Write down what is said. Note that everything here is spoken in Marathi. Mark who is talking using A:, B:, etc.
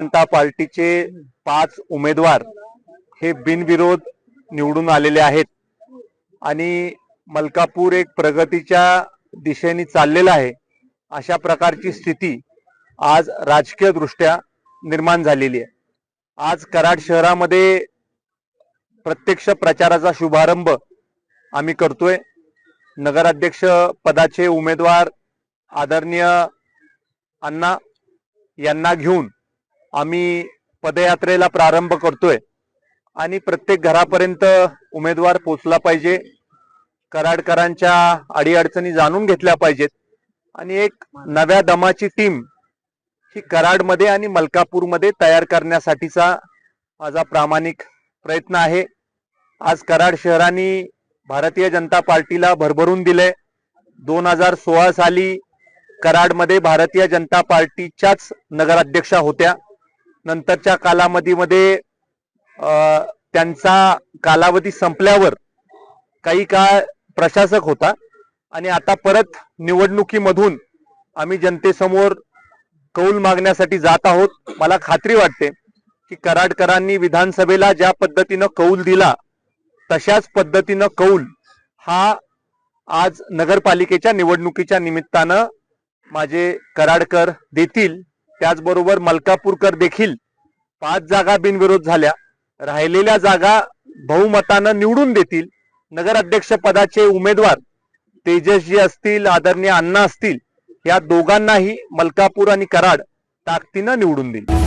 A: जनता पार्टीचे पाच उमेदवार हे बिनविरोध निवडून आलेले आहेत. आणि मलकापूर एक प्रगतीच्या दिशेने चाललेला आहे. अशा प्रकारची स्थिती आज राजकीय दृष्ट्या निर्माण झालेली आहे. आज कराड शहरामध्ये प्रत्यक्ष प्रचाराचा शुभारंभ आम्ही करतोय. नगराध्यक्ष पदाचे उमेदवार आदरणीय अण्णा यांना घेऊन आम्ही पदयात्रेला प्रारंभ करतोय. आणि प्रत्येक घरापर्यंत उमेदवार पोचला पाहिजे. कराडकरांच्या अडीअडचणी जाणून घेतल्या पाहिजेत. आणि एक नव्या दमाची टीम ही कराडमध्ये आणि मलकापूरमध्ये तयार करण्यासाठीचा माझा प्रामाणिक प्रयत्न आहे. आज कराड शहराने भारतीय जनता पार्टीला भरभरून दिले दोन हजार सोळा साली कराडमध्ये भारतीय जनता पार्टीच्याच नगराध्यक्षा होत्या. नंतरच्या कालावधीमध्ये त्यांचा कालावधी संपल्यावर काही काळ प्रशासक होता आणि आता परत निवडणुकीमधून आम्ही जनतेसमोर कौल मागण्यासाठी जात आहोत. मला खात्री वाटते की कराडकरांनी विधानसभेला ज्या पद्धतीनं कौल दिला तशाच पद्धतीनं कौल हा आज नगरपालिकेच्या निवडणुकीच्या निमित्तानं माझे कराडकर देतील. त्याचबरोबर मलकापूरकर देखील पाच जागा बिनविरोध झाल्या. राहिलेल्या जागा बहुमतानं निवडून देतील. नगराध्यक्ष पदाचे उमेदवार तेजसजी असतील आदरणीय अण्णा असतील या दोघांनाही मलकापूर आणि कराड ताकदीनं निवडून देईल.